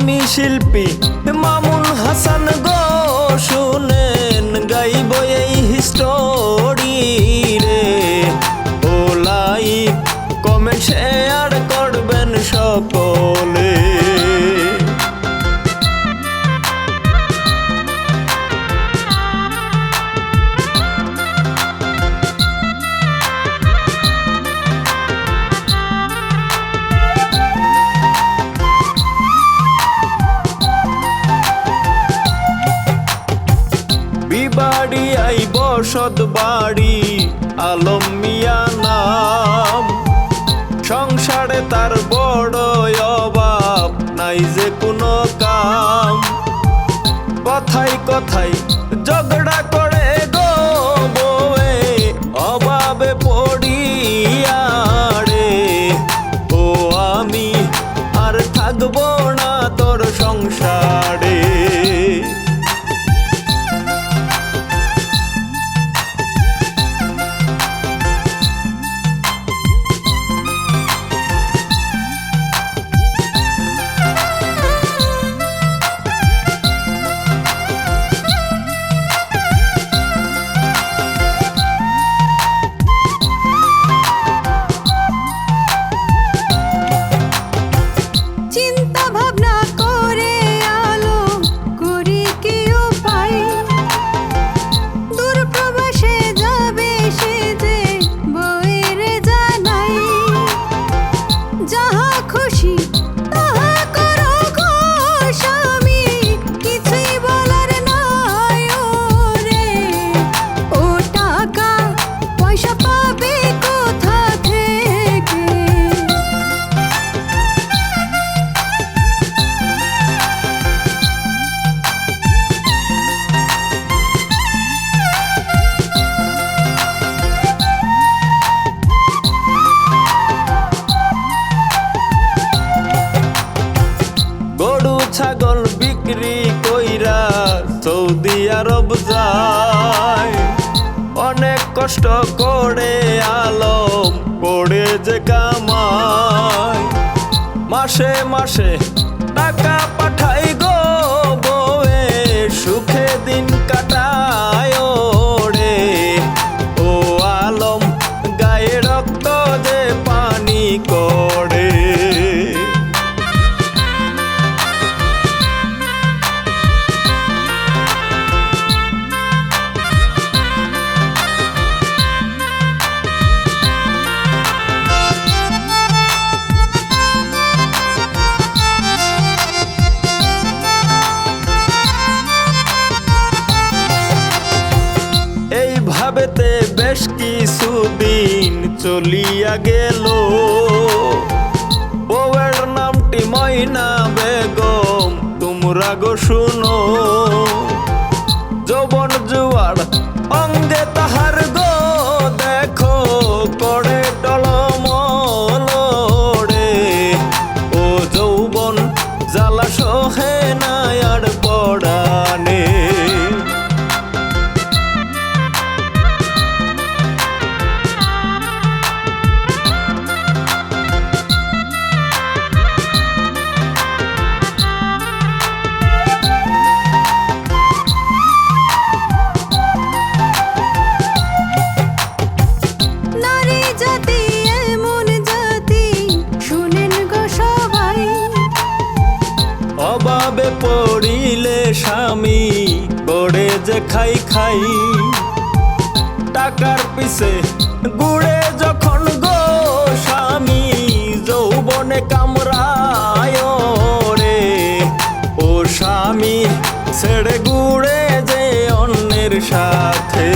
আমি শিল্পী মামুন হাসান গো শুনে বসত বাড়ি, আলম মিয়া নাম। সংসারে তার বড় অভাব, নাই যে কোনো কাম। কথাই কথাই কষ্ট করে আলম করে যে কামায় মাসে মাসে চলিয়া গেল। বউয়ের নামটি ময়না বেগম তোমরা গো শুনো। যে খাই খাই টাকার পিছে গুড়ে যখন গো স্বামী যৌবনে কামরায় রে ও স্বামী, ছেড়ে গুড়ে যে অন্যের সাথে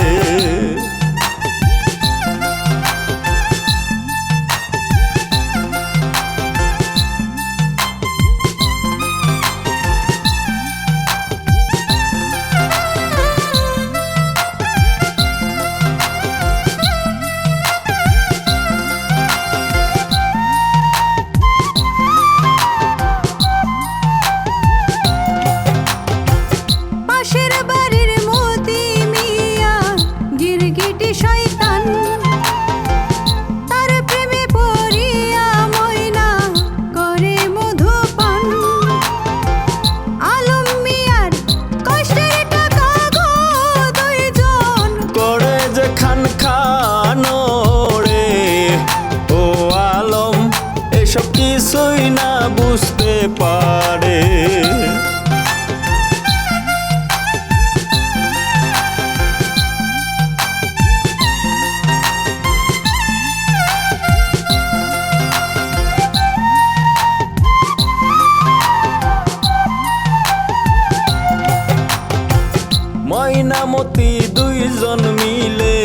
মতি দুইজন মিলে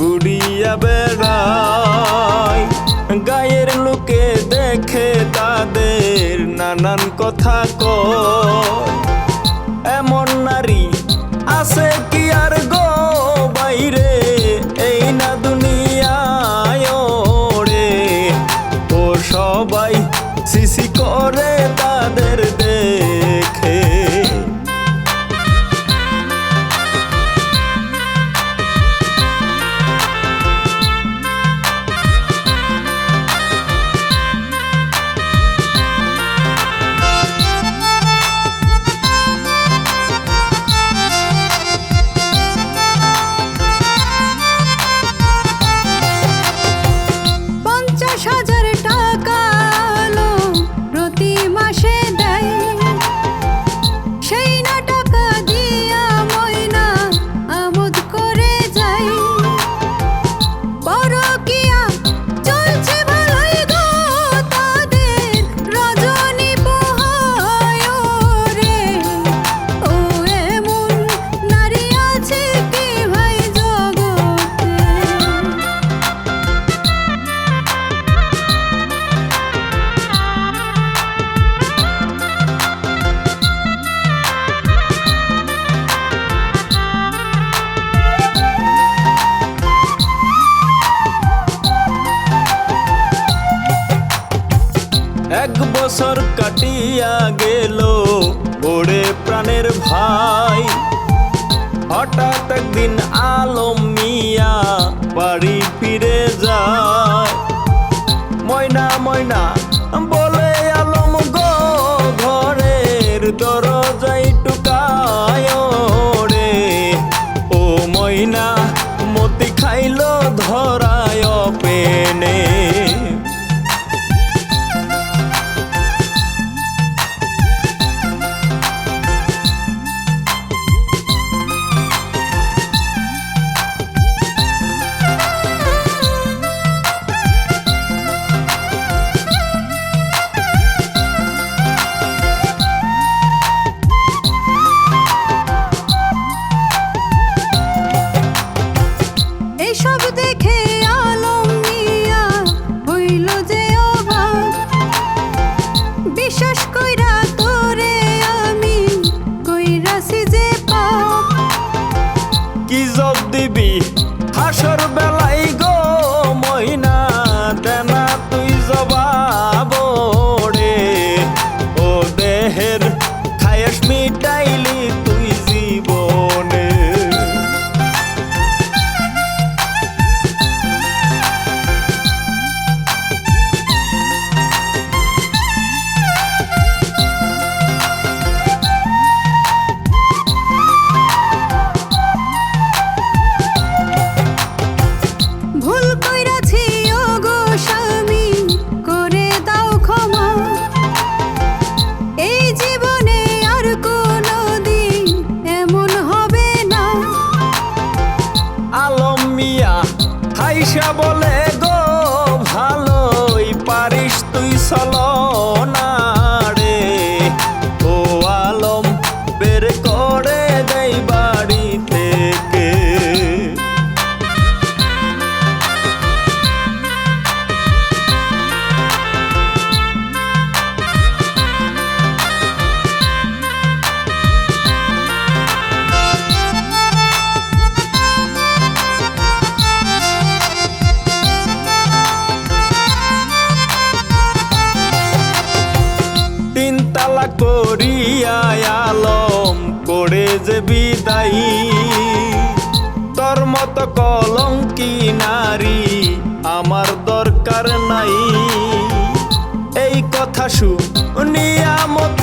গুড়িয়া বেড়ায়। গায়ের লোকে দেখে তাদের নানান কথা কয়। কাটিয়া গেল ওরে প্রাণের ভাই। হঠাৎ একদিন আলম মিয়া বাড়ি ফিরে যায়। ময়না ময়না, বলে, আলম গো, ঘরের দরজাই টুকায় রে। ও ময়না, মতি খাইল ধরা He's of the bee. যে বিদায়ী। তোর মতো কলঙ্কি নারী আমার দরকার নাই। এই কথা শুনিয়া মত